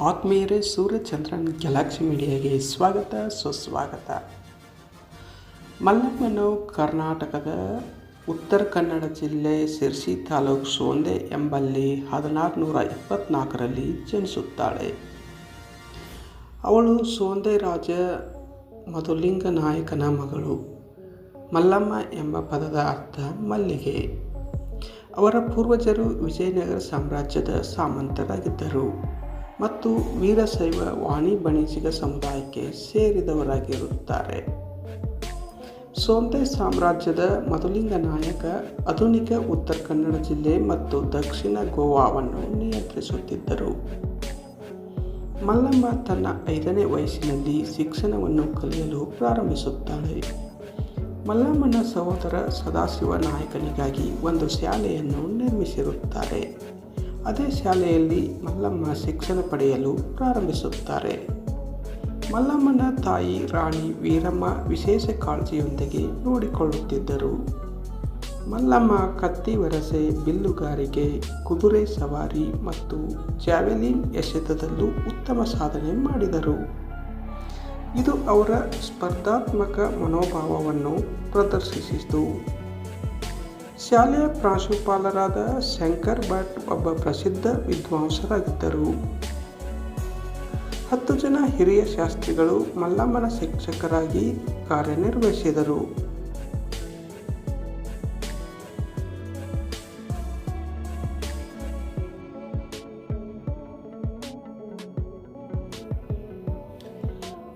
ಆತ್ಮೀಯರೇ, ಸೂರ್ಯಚಂದ್ರನ್ ಗ್ಯಾಲಾಕ್ಸಿ ಮೀಡಿಯಾಗೆ ಸ್ವಾಗತ, ಸುಸ್ವಾಗತ. ಮಲ್ಲಮ್ಮನು ಕರ್ನಾಟಕದ ಉತ್ತರ ಕನ್ನಡ ಜಿಲ್ಲೆ ಸಿರ್ಸಿ ತಾಲೂಕು ಸೋಂದೆ ಎಂಬಲ್ಲಿ ಹದಿನಾರು ನೂರ ಇಪ್ಪತ್ತ್ನಾಲ್ಕರಲ್ಲಿ ಜನಿಸುತ್ತಾಳೆ. ಅವಳು ಸೋಂದೆ ರಾಜ ಮಧುಲಿಂಗ ನಾಯಕನ ಮಗಳು. ಮಲ್ಲಮ್ಮ ಎಂಬ ಪದದ ಅರ್ಥ ಮಲ್ಲಿಗೆ. ಅವರ ಪೂರ್ವಜರು ವಿಜಯನಗರ ಸಾಮ್ರಾಜ್ಯದ ಸಾಮಂತರಾಗಿದ್ದರು. ಮತ್ತು ವೀರಶೈವ ವಾಣಿ ಬಣಿಸಿಗ ಸಮುದಾಯಕ್ಕೆ ಸೇರಿದವರಾಗಿರುತ್ತಾರೆ. ಸೋಂತೆ ಸಾಮ್ರಾಜ್ಯದ ಮಧುಲಿಂಗ ನಾಯಕ, ಆಧುನಿಕ ಉತ್ತರ ಕನ್ನಡ ಜಿಲ್ಲೆ ಮತ್ತು ದಕ್ಷಿಣ ಗೋವಾವನ್ನು ನಿಯಂತ್ರಿಸುತ್ತಿದ್ದರು. ಮಲ್ಲಮ್ಮ ತನ್ನ ಐದನೇ ವಯಸ್ಸಿನಲ್ಲಿ ಶಿಕ್ಷಣವನ್ನು ಕಲಿಯಲು ಪ್ರಾರಂಭಿಸುತ್ತಾಳೆ. ಮಲ್ಲಮ್ಮನ ಸಹೋದರ ಸದಾಶಿವ ನಾಯಕನಿಗಾಗಿ ಒಂದು ಶಾಲೆಯನ್ನು ನಿರ್ಮಿಸಿರುತ್ತಾರೆ. ಅದೇ ಶಾಲೆಯಲ್ಲಿ ಮಲ್ಲಮ್ಮ ಶಿಕ್ಷಣ ಪಡೆಯಲು ಪ್ರಾರಂಭಿಸುತ್ತಾರೆ. ಮಲ್ಲಮ್ಮನ ತಾಯಿ ರಾಣಿ ವೀರಮ್ಮ ವಿಶೇಷ ಕಾಳಜಿಯೊಂದಿಗೆ ನೋಡಿಕೊಳ್ಳುತ್ತಿದ್ದರು. ಮಲ್ಲಮ್ಮ ಕತ್ತಿ ವರಸೆ, ಬಿಲ್ಲುಗಾರಿಕೆ, ಕುದುರೆ ಸವಾರಿ ಮತ್ತು ಜಾವೆಲಿನ್ ಎಸೆತದಲ್ಲೂ ಉತ್ತಮ ಸಾಧನೆ ಮಾಡಿದರು. ಇದು ಅವರ ಸ್ಪರ್ಧಾತ್ಮಕ ಮನೋಭಾವವನ್ನು ಪ್ರದರ್ಶಿಸಿತು. ಶಾಲೆಯ ಪ್ರಾಂಶುಪಾಲರಾದ ಶಂಕರ್ ಭಟ್ ಒಬ್ಬ ಪ್ರಸಿದ್ಧ ವಿದ್ವಾಂಸರಾಗಿದ್ದರು. ಹತ್ತು ಜನ ಹಿರಿಯ ಶಾಸ್ತ್ರಿಗಳು ಮಲ್ಲಮ್ಮನ ಶಿಕ್ಷಕರಾಗಿ ಕಾರ್ಯನಿರ್ವಹಿಸಿದರು.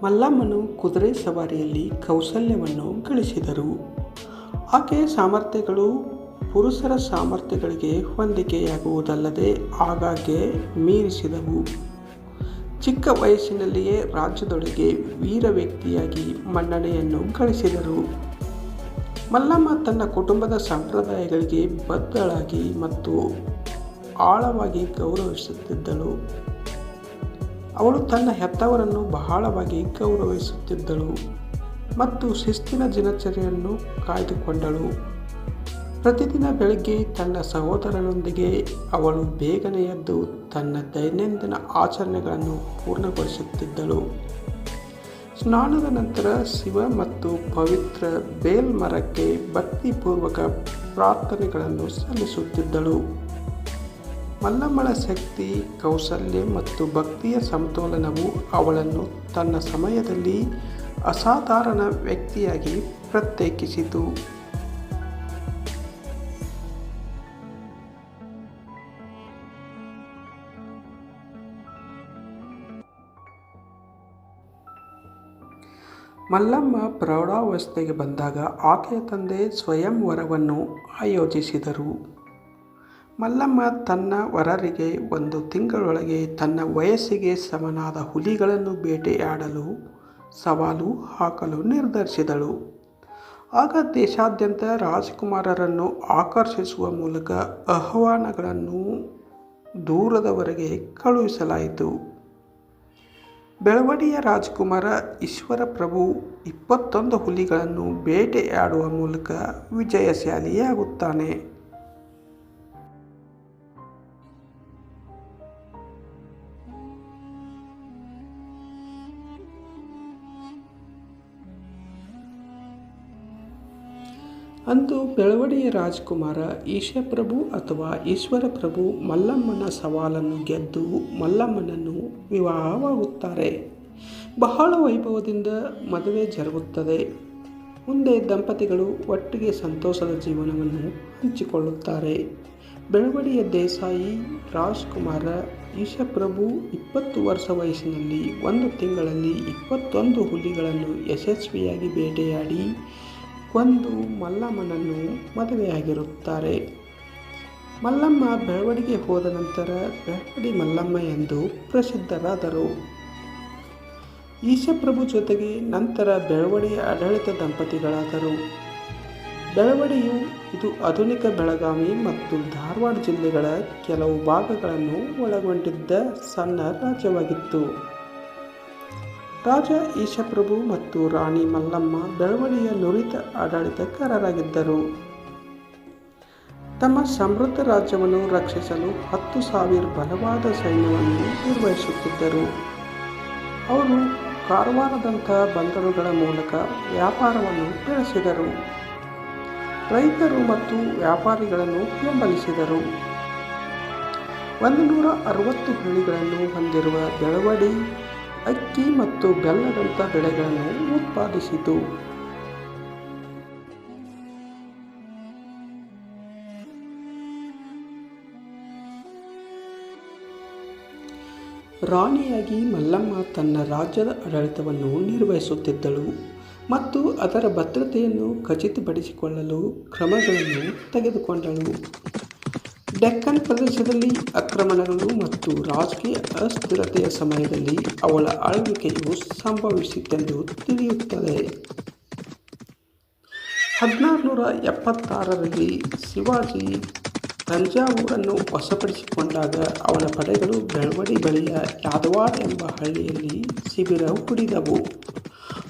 ಮಲ್ಲಮ್ಮನು ಕುದುರೆ ಸವಾರಿಯಲ್ಲಿ ಕೌಶಲ್ಯವನ್ನು ಗಳಿಸಿದರು. ಆಕೆಯ ಸಾಮರ್ಥ್ಯಗಳು ಪುರುಷರ ಸಾಮರ್ಥ್ಯಗಳಿಗೆ ಹೊಂದಿಕೆಯಾಗುವುದಲ್ಲದೆ ಆಗಾಗ್ಗೆ ಮೀರಿಸಿದವು. ಚಿಕ್ಕ ವಯಸ್ಸಿನಲ್ಲಿಯೇ ರಾಜ್ಯದೊಳಗೆ ವೀರ ವ್ಯಕ್ತಿಯಾಗಿ ಮನ್ನಣೆಯನ್ನು ಗಳಿಸಿದರು. ಮಲ್ಲಮ್ಮ ತನ್ನ ಕುಟುಂಬದ ಸಂಪ್ರದಾಯಗಳಿಗೆ ಬದ್ಧಳಾಗಿ ಮತ್ತು ಆಳವಾಗಿ ಗೌರವಿಸುತ್ತಿದ್ದಳು. ಅವಳು ತನ್ನ ಹೆತ್ತವರನ್ನು ಬಹಳವಾಗಿ ಗೌರವಿಸುತ್ತಿದ್ದಳು ಮತ್ತು ಶಿಸ್ತಿನ ದಿನಚರಿಯನ್ನು ಕಾಯ್ದುಕೊಂಡಳು. ಪ್ರತಿದಿನ ಬೆಳಗ್ಗೆ ತನ್ನ ಸಹೋದರನೊಂದಿಗೆ ಅವಳು ಬೇಗನೆ ಎದ್ದು ತನ್ನ ದೈನಂದಿನ ಆಚರಣೆಗಳನ್ನು ಪೂರ್ಣಗೊಳಿಸುತ್ತಿದ್ದಳು. ಸ್ನಾನದ ನಂತರ ಶಿವ ಮತ್ತು ಪವಿತ್ರ ಬೇಲ್ ಮರಕ್ಕೆ ಭಕ್ತಿಪೂರ್ವಕ ಪ್ರಾರ್ಥನೆಗಳನ್ನು ಸಲ್ಲಿಸುತ್ತಿದ್ದಳು. ಮಲ್ಲಮ್ಮಳ ಶಕ್ತಿ, ಕೌಶಲ್ಯ ಮತ್ತು ಭಕ್ತಿಯ ಸಮತೋಲನವು ಅವಳನ್ನು ತನ್ನ ಸಮಯದಲ್ಲಿ ಅಸಾಧಾರಣ ವ್ಯಕ್ತಿಯಾಗಿ ಪ್ರತ್ಯೇಕಿಸಿತು. ಮಲ್ಲಮ್ಮ ಪ್ರೌಢಾವಸ್ಥೆಗೆ ಬಂದಾಗ ಆಕೆಯ ತಂದೆ ಸ್ವಯಂ ವರವನ್ನು ಆಯೋಜಿಸಿದರು. ಮಲ್ಲಮ್ಮ ತನ್ನ ವರರಿಗೆ ಒಂದು ತಿಂಗಳೊಳಗೆ ತನ್ನ ವಯಸ್ಸಿಗೆ ಸಮನಾದ ಹುಲಿಗಳನ್ನು ಬೇಟೆಯಾಡಲು ಸವಾಲು ಹಾಕಲು ನಿರ್ಧರಿಸಿದಳು. ಆಗ ದೇಶಾದ್ಯಂತ ರಾಜಕುಮಾರರನ್ನು ಆಕರ್ಷಿಸುವ ಮೂಲಕ ಆಹ್ವಾನಗಳನ್ನು ದೂರದವರೆಗೆ ಕಳುಹಿಸಲಾಯಿತು. ಬೆಳವಡಿಯ ರಾಜಕುಮಾರ ಈಶ್ವರ ಪ್ರಭು ಇಪ್ಪತ್ತೊಂದು ಹುಲಿಗಳನ್ನು ಬೇಟೆಯಾಡುವ ಮೂಲಕ ವಿಜಯಶಾಲಿಯಾಗುತ್ತಾನೆ. ಅಂದು ಬೆಳವಡಿಯ ರಾಜಕುಮಾರ ಈಶಪ್ರಭು ಅಥವಾ ಈಶ್ವರ ಪ್ರಭು ಮಲ್ಲಮ್ಮನ ಸವಾಲನ್ನು ಗೆದ್ದು ಮಲ್ಲಮ್ಮನನ್ನು ವಿವಾಹವಾಗುತ್ತಾರೆ. ಬಹಳ ವೈಭವದಿಂದ ಮದುವೆ ಜರುಗುತ್ತದೆ. ಮುಂದೆ ದಂಪತಿಗಳು ಒಟ್ಟಿಗೆ ಸಂತೋಷದ ಜೀವನವನ್ನು ಹಂಚಿಕೊಳ್ಳುತ್ತಾರೆ. ಬೆಳವಡಿಯ ದೇಸಾಯಿ ರಾಜ್ಕುಮಾರ ಈಶಪ್ರಭು ಇಪ್ಪತ್ತು ವರ್ಷ ವಯಸ್ಸಿನಲ್ಲಿ ಒಂದು ತಿಂಗಳಲ್ಲಿ ಇಪ್ಪತ್ತೊಂದು ಹುಲಿಗಳನ್ನು ಯಶಸ್ವಿಯಾಗಿ ಬೇಟೆಯಾಡಿ ಕೊಂದು ಮಲ್ಲಮ್ಮನನ್ನು ಮದುವೆಯಾಗಿರುತ್ತಾರೆ. ಮಲ್ಲಮ್ಮ ಬೆಳವಡಿಗೆ ಹೋದ ನಂತರ ಬೆಳವಡಿ ಮಲ್ಲಮ್ಮ ಎಂದು ಪ್ರಸಿದ್ಧರಾದರು. ಈಶಪ್ರಭು ಜೊತೆಗೆ ನಂತರ ಬೆಳವಡಿ ಆಡಳಿತ ದಂಪತಿಗಳಾದರು. ಬೆಳವಡಿಯು ಇದು ಆಧುನಿಕ ಬೆಳಗಾವಿ ಮತ್ತು ಧಾರವಾಡ ಜಿಲ್ಲೆಗಳ ಕೆಲವು ಭಾಗಗಳನ್ನು ಒಳಗೊಂಡಿದ್ದ ಸಣ್ಣ ರಾಜ್ಯವಾಗಿತ್ತು. ರಾಜ ಈಶಪ್ರಭು ಮತ್ತು ರಾಣಿ ಮಲ್ಲಮ್ಮ ಬೆಳವಡಿಯ ನುರಿತ ಆಡಳಿತಗಾರರಾಗಿದ್ದರು. ತಮ್ಮ ಸಮೃದ್ಧ ರಾಜ್ಯವನ್ನು ರಕ್ಷಿಸಲು ಹತ್ತು ಸಾವಿರ ಬಲವಾದ ಸೈನ್ಯವನ್ನು ನಿರ್ವಹಿಸುತ್ತಿದ್ದರು. ಅವರು ಕಾರವಾರದಂತಹ ಬಂದರುಗಳ ಮೂಲಕ ವ್ಯಾಪಾರವನ್ನು ಬೆಳೆಸಿದರು. ರೈತರು ಮತ್ತು ವ್ಯಾಪಾರಿಗಳನ್ನು ಬೆಂಬಲಿಸಿದರು. ಒಂದು ನೂರ ಅರವತ್ತು ಹಳ್ಳಿಗಳನ್ನು ಹೊಂದಿರುವ ಬೆಳವಡಿ ಅಕ್ಕಿ ಮತ್ತು ಬೆಲ್ಲದಂಥ ಬೆಳೆಗಳನ್ನು ಉತ್ಪಾದಿಸಿತು. ರಾಣಿಯಾಗಿ ಮಲ್ಲಮ್ಮ ತನ್ನ ರಾಜ್ಯದ ಆಡಳಿತವನ್ನು ನಿರ್ವಹಿಸುತ್ತಿದ್ದಳು ಮತ್ತು ಅದರ ಭದ್ರತೆಯನ್ನು ಖಚಿತಪಡಿಸಿಕೊಳ್ಳಲು ಕ್ರಮಗಳನ್ನು ತೆಗೆದುಕೊಂಡಳು. ಡೆಕ್ಕನ್ ಪ್ರದೇಶದಲ್ಲಿ ಆಕ್ರಮಣಗಳು ಮತ್ತು ರಾಜಕೀಯ ಅಸ್ಥಿರತೆಯ ಸಮಯದಲ್ಲಿ ಅವಳ ಆಳ್ವಿಕೆಯು ಸಂಭವಿಸಿತೆಂದು ತಿಳಿಯುತ್ತದೆ. ಹದಿನಾರುನೂರ ಎಪ್ಪತ್ತಾರರಲ್ಲಿ ಶಿವಾಜಿ ತಂಜಾವೂರನ್ನು ವಶಪಡಿಸಿಕೊಂಡಾಗ ಅವನ ಪಡೆಗಳು ಬೆಳವಡಿ ಬಳಿಯ ಯಾದವಾಡ್ ಎಂಬ ಹಳ್ಳಿಯಲ್ಲಿ ಶಿಬಿರ ಹೂಡಿದವು.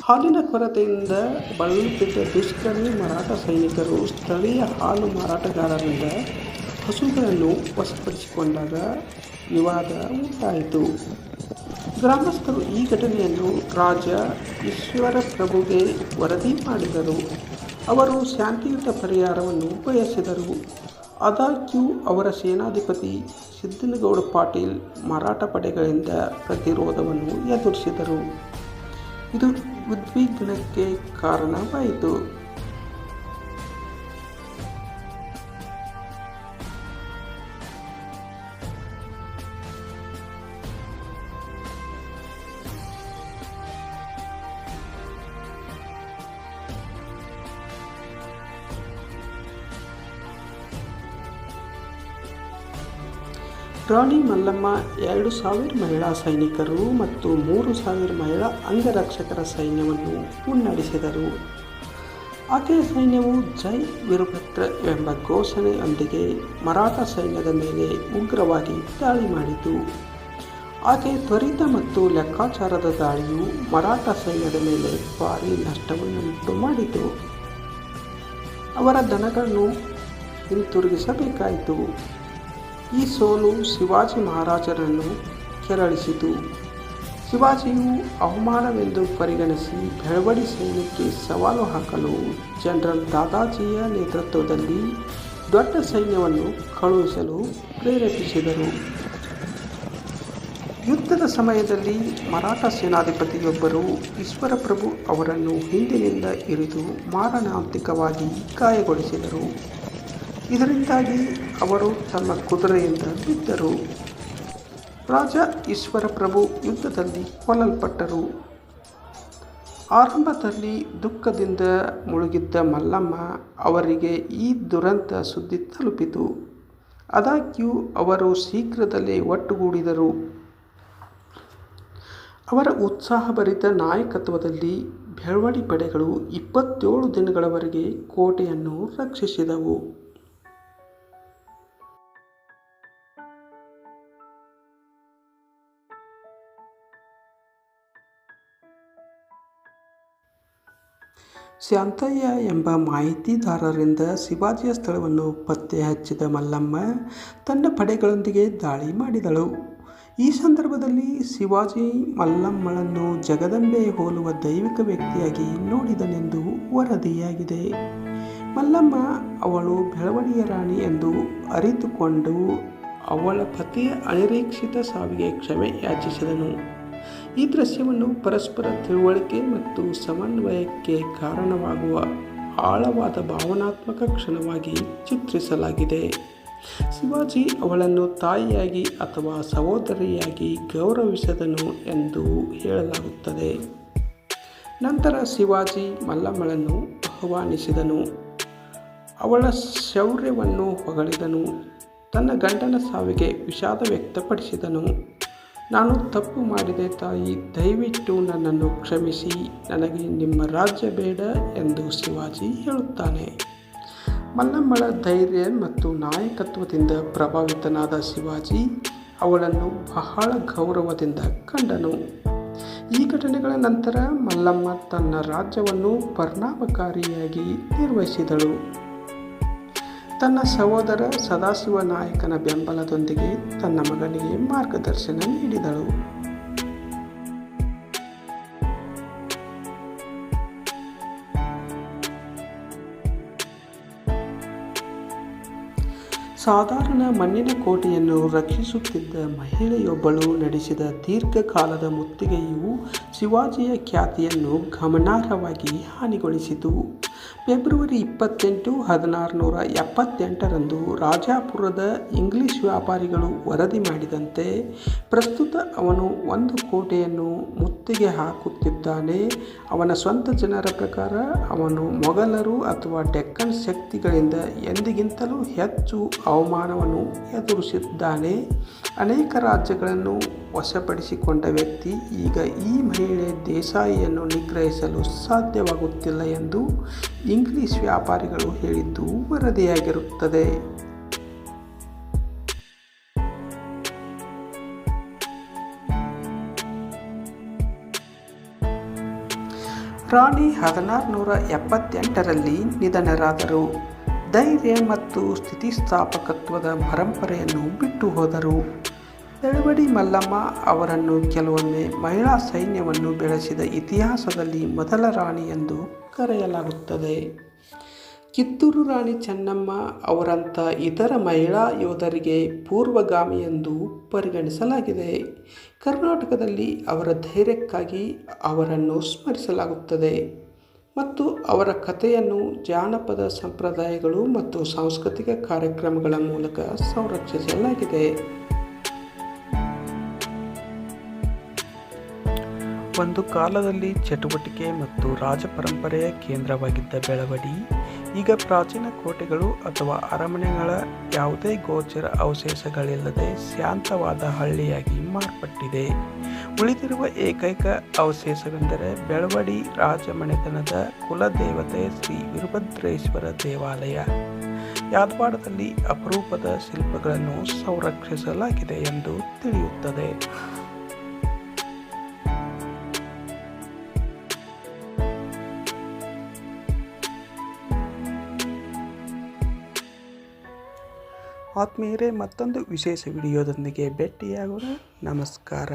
ಹಾಲಿನ ಕೊರತೆಯಿಂದ ಬಳಲುತ್ತಿದ್ದ ದುಷ್ಕರ್ಮಿ ಮರಾಠ ಸೈನಿಕರು ಸ್ಥಳೀಯ ಹಾಲು ಮಾರಾಟಗಾರರಿಂದ ಹಸುಗಳನ್ನು ವಶಪಡಿಸಿಕೊಂಡಾಗ ವಿವಾದ ಉಂಟಾಯಿತು. ಗ್ರಾಮಸ್ಥರು ಈ ಘಟನೆಯನ್ನು ರಾಜ ಈಶ್ವರ ಪ್ರಭುಗೆ ವರದಿ ಮಾಡಿದರು. ಅವರು ಶಾಂತಿಯುತ ಪರಿಹಾರವನ್ನು ಬಯಸಿದರು. ಆದಾಗ್ಯೂ ಅವರ ಸೇನಾಧಿಪತಿ ಸಿದ್ದನಗೌಡ ಪಾಟೀಲ್ ಮರಾಠ ಪಡೆಗಳಿಂದ ಪ್ರತಿರೋಧವನ್ನು ಎದುರಿಸಿದರು. ಇದು ಉದ್ವಿಗ್ನಕ್ಕೆ ಕಾರಣವಾಯಿತು. ರಾಣಿ ಮಲ್ಲಮ್ಮ ಎರಡು ಸಾವಿರ ಮಹಿಳಾ ಸೈನಿಕರು ಮತ್ತು ಮೂರು ಸಾವಿರ ಮಹಿಳಾ ಅಂಗರಕ್ಷಕರ ಸೈನ್ಯವನ್ನು ಮುನ್ನಡೆಸಿದರು. ಆಕೆಯ ಸೈನ್ಯವು ಜೈ ವೀರಭದ್ರ ಎಂಬ ಘೋಷಣೆಯೊಂದಿಗೆ ಮರಾಠ ಸೈನ್ಯದ ಮೇಲೆ ಉಗ್ರವಾಗಿ ದಾಳಿ ಮಾಡಿತು. ಆಕೆ ತ್ವರಿತ ಮತ್ತು ಲೆಕ್ಕಾಚಾರದ ದಾಳಿಯು ಮರಾಠ ಸೈನ್ಯದ ಮೇಲೆ ಭಾರಿ ನಷ್ಟವನ್ನುಂಟು ಮಾಡಿತು. ಅವರ ದನಗಳನ್ನು ಹಿಂತಿರುಗಿಸಬೇಕಾಯಿತು. ಈ ಸೋಲು ಶಿವಾಜಿ ಮಹಾರಾಜರನ್ನು ಕೆರಳಿಸಿತು. ಶಿವಾಜಿಯು ಅವಮಾನವೆಂದು ಪರಿಗಣಿಸಿ ಬೆಳವಡಿ ಸೈನ್ಯಕ್ಕೆ ಸವಾಲು ಹಾಕಲು ಜನರಲ್ ದಾದಾಜಿಯ ನೇತೃತ್ವದಲ್ಲಿ ದೊಡ್ಡ ಸೈನ್ಯವನ್ನು ಕಳುಹಿಸಲು ಪ್ರೇರೇಪಿಸಿದರು. ಯುದ್ಧದ ಸಮಯದಲ್ಲಿ ಮರಾಠ ಸೇನಾಧಿಪತಿಯೊಬ್ಬರು ಈಶ್ವರಪ್ರಭು ಅವರನ್ನು ಹಿಂದಿನಿಂದ ಇರಿದು ಮಾರಣಾಂತಿಕವಾಗಿ ಗಾಯಗೊಳಿಸಿದರು. ಇದರಿಂದಾಗಿ ಅವರು ತಮ್ಮ ಕುದುರೆಯಿಂದ ಬಿದ್ದರು. ರಾಜ ಈಶ್ವರಪ್ರಭು ಯುದ್ಧದಲ್ಲಿ ಕೊಲ್ಲಲ್ಪಟ್ಟರು. ಆರಂಭದಲ್ಲಿ ದುಃಖದಿಂದ ಮುಳುಗಿದ್ದ ಮಲ್ಲಮ್ಮ ಅವರಿಗೆ ಈ ದುರಂತ ಸುದ್ದಿ ತಲುಪಿತು. ಆದಾಗ್ಯೂ ಅವರು ಶೀಘ್ರದಲ್ಲೇ ಒಟ್ಟುಗೂಡಿದರು. ಅವರ ಉತ್ಸಾಹಭರಿತ ನಾಯಕತ್ವದಲ್ಲಿ ಬೆಳವಡಿ ಪಡೆಗಳು ಇಪ್ಪತ್ತೇಳು ದಿನಗಳವರೆಗೆ ಕೋಟೆಯನ್ನು ರಕ್ಷಿಸಿದವು. ಶಾಂತಯ್ಯ ಎಂಬ ಮಾಹಿತಿದಾರರಿಂದ ಶಿವಾಜಿಯ ಸ್ಥಳವನ್ನು ಪತ್ತೆ ಹಚ್ಚಿದ ಮಲ್ಲಮ್ಮ ತನ್ನ ಪಡೆಗಳೊಂದಿಗೆ ದಾಳಿ ಮಾಡಿದಳು. ಈ ಸಂದರ್ಭದಲ್ಲಿ ಶಿವಾಜಿ ಮಲ್ಲಮ್ಮಳನ್ನು ಜಗದಂಬೆ ಹೋಲುವ ದೈವಿಕ ವ್ಯಕ್ತಿಯಾಗಿ ನೋಡಿದನೆಂದು ವರದಿಯಾಗಿದೆ. ಮಲ್ಲಮ್ಮ ಅವಳು ಬೆಳವಣಿಯ ರಾಣಿ ಎಂದು ಅರಿತುಕೊಂಡು ಅವಳ ಪತಿಯ ಅನಿರೀಕ್ಷಿತ ಸಾವಿಗೆ ಕ್ಷಮೆ ಯಾಚಿಸಿದನು. ಈ ದೃಶ್ಯವನ್ನು ಪರಸ್ಪರ ತಿಳುವಳಿಕೆ ಮತ್ತು ಸಮನ್ವಯಕ್ಕೆ ಕಾರಣವಾಗುವ ಆಳವಾದ ಭಾವನಾತ್ಮಕ ಕ್ಷಣವಾಗಿ ಚಿತ್ರಿಸಲಾಗಿದೆ. ಶಿವಾಜಿ ಅವಳನ್ನು ತಾಯಿಯಾಗಿ ಅಥವಾ ಸಹೋದರಿಯಾಗಿ ಗೌರವಿಸಿದನು ಎಂದು ಹೇಳಲಾಗುತ್ತದೆ. ನಂತರ ಶಿವಾಜಿ ಮಲ್ಲಮ್ಮಳನ್ನು ಆಹ್ವಾನಿಸಿದನು. ಅವಳ ಶೌರ್ಯವನ್ನು ಹೊಗಳಿದನು. ತನ್ನ ಗಂಡನ ಸಾವಿಗೆ ವಿಷಾದ ವ್ಯಕ್ತಪಡಿಸಿದನು. ನಾನು ತಪ್ಪು ಮಾಡಿದೆ ತಾಯಿ, ದಯವಿಟ್ಟು ನನ್ನನ್ನು ಕ್ಷಮಿಸಿ. ನನಗೆ ನಿಮ್ಮ ರಾಜ್ಯ ಬೇಡ ಎಂದು ಶಿವಾಜಿ ಹೇಳುತ್ತಾನೆ. ಮಲ್ಲಮ್ಮಳ ಧೈರ್ಯ ಮತ್ತು ನಾಯಕತ್ವದಿಂದ ಪ್ರಭಾವಿತನಾದ ಶಿವಾಜಿ ಅವಳನ್ನು ಬಹಳ ಗೌರವದಿಂದ ಕಂಡನು. ಈ ಘಟನೆಗಳ ನಂತರ ಮಲ್ಲಮ್ಮ ತನ್ನ ರಾಜ್ಯವನ್ನು ಪರಿಣಾಮಕಾರಿಯಾಗಿ ನಿರ್ವಹಿಸಿದಳು. ತನ್ನ ಸಹೋದರ ಸದಾಶಿವ ನಾಯಕನ ಬೆಂಬಲದೊಂದಿಗೆ ತನ್ನ ಮಗನಿಗೆ ಮಾರ್ಗದರ್ಶನ ನೀಡಿದಳು. ಸಾಧಾರಣ ಮಣ್ಣಿನ ಕೋಟೆಯನ್ನು ರಕ್ಷಿಸುತ್ತಿದ್ದ ಮಹಿಳೆಯೊಬ್ಬಳು ನಡೆಸಿದ ದೀರ್ಘಕಾಲದ ಮುತ್ತಿಗೆಯು ಶಿವಾಜಿಯ ಖ್ಯಾತಿಯನ್ನು ಗಮನಾರ್ಹವಾಗಿ ಹಾನಿಗೊಳಿಸಿತು. ಫೆಬ್ರವರಿ ಇಪ್ಪತ್ತೆಂಟು ಹದಿನಾರುನೂರ ಎಪ್ಪತ್ತೆಂಟರಂದು ರಾಜಾಪುರದ ಇಂಗ್ಲಿಷ್ ವ್ಯಾಪಾರಿಗಳು ವರದಿ ಮಾಡಿದಂತೆ ಪ್ರಸ್ತುತ ಅವನು ಒಂದು ಕೋಟೆಯನ್ನು ಮುತ್ತಿಗೆ ಹಾಕುತ್ತಿದ್ದಾನೆ. ಅವನ ಸ್ವಂತ ಜನರ ಪ್ರಕಾರ ಅವನು ಮೊಘಲರು ಅಥವಾ ಡೆಕ್ಕನ್ ಶಕ್ತಿಗಳಿಂದ ಎಂದಿಗಿಂತಲೂ ಹೆಚ್ಚು ಅವಮಾನವನ್ನು ಎದುರಿಸಿದ್ದಾನೆ. ಅನೇಕ ರಾಜ್ಯಗಳನ್ನು ವಶಪಡಿಸಿಕೊಂಡ ವ್ಯಕ್ತಿ ಈಗ ಈ ಮಹಿಳೆ ದೇಸಾಯಿಯನ್ನು ನಿಗ್ರಹಿಸಲು ಸಾಧ್ಯವಾಗುತ್ತಿಲ್ಲ ಎಂದು ಇಂಗ್ಲಿಷ್ ವ್ಯಾಪಾರಿಗಳು ಹೇಳಿದ್ದು ವರದಿಯಾಗಿರುತ್ತದೆ. ರಾಣಿ ಹದಿನಾರುನೂರ ಎಪ್ಪತ್ತೆಂಟರಲ್ಲಿ ನಿಧನರಾದರು. ಧೈರ್ಯ ಮತ್ತು ಸ್ಥಿತಿಸ್ಥಾಪಕತ್ವದ ಪರಂಪರೆಯನ್ನು ಬಿಟ್ಟು ಹೋದರು. ಎಳವಡಿ ಮಲ್ಲಮ್ಮ ಅವರನ್ನು ಕೆಲವೊಮ್ಮೆ ಮಹಿಳಾ ಸೈನ್ಯವನ್ನು ಬೆಳೆಸಿದ ಇತಿಹಾಸದಲ್ಲಿ ಮೊದಲ ರಾಣಿ ಎಂದು ಕರೆಯಲಾಗುತ್ತದೆ. ಕಿತ್ತೂರು ರಾಣಿ ಚೆನ್ನಮ್ಮ ಅವರಂಥ ಇತರ ಮಹಿಳಾ ಯೋಧರಿಗೆ ಪೂರ್ವಗಾಮಿ ಎಂದು ಪರಿಗಣಿಸಲಾಗಿದೆ. ಕರ್ನಾಟಕದಲ್ಲಿ ಅವರ ಧೈರ್ಯಕ್ಕಾಗಿ ಅವರನ್ನು ಸ್ಮರಿಸಲಾಗುತ್ತದೆ ಮತ್ತು ಅವರ ಕಥೆಯನ್ನು ಜಾನಪದ ಸಂಪ್ರದಾಯಗಳು ಮತ್ತು ಸಾಂಸ್ಕೃತಿಕ ಕಾರ್ಯಕ್ರಮಗಳ ಮೂಲಕ ಸಂರಕ್ಷಿಸಲಾಗಿದೆ. ಒಂದು ಕಾಲದಲ್ಲಿ ಚಟುವಟಿಕೆ ಮತ್ತು ರಾಜಪರಂಪರೆಯ ಕೇಂದ್ರವಾಗಿದ್ದ ಬೆಳವಡಿ, ಈಗ ಪ್ರಾಚೀನ ಕೋಟೆಗಳು ಅಥವಾ ಅರಮನೆಗಳ ಯಾವುದೇ ಗೋಚರ ಅವಶೇಷಗಳಿಲ್ಲದೆ ಶಾಂತವಾದ ಹಳ್ಳಿಯಾಗಿ ಮಾರ್ಪಟ್ಟಿದೆ. ಉಳಿದಿರುವ ಏಕೈಕ ಅವಶೇಷವೆಂದರೆ ಬೆಳವಡಿ ರಾಜಮನೆತನದ ಕುಲದೇವತೆ ಶ್ರೀ ವಿರುಭದ್ರೇಶ್ವರ ದೇವಾಲಯ. ಯಾದವಾಡದಲ್ಲಿ ಅಪರೂಪದ ಶಿಲ್ಪಗಳನ್ನು ಸಂರಕ್ಷಿಸಲಾಗಿದೆ ಎಂದು ತಿಳಿಯುತ್ತದೆ. ಆತ್ಮೀಯರೇ ಮತ್ತೊಂದು ವಿಶೇಷ ವಿಡಿಯೋದೊಂದಿಗೆ ಭೇಟಿಯಾಗೋಣ. ನಮಸ್ಕಾರ.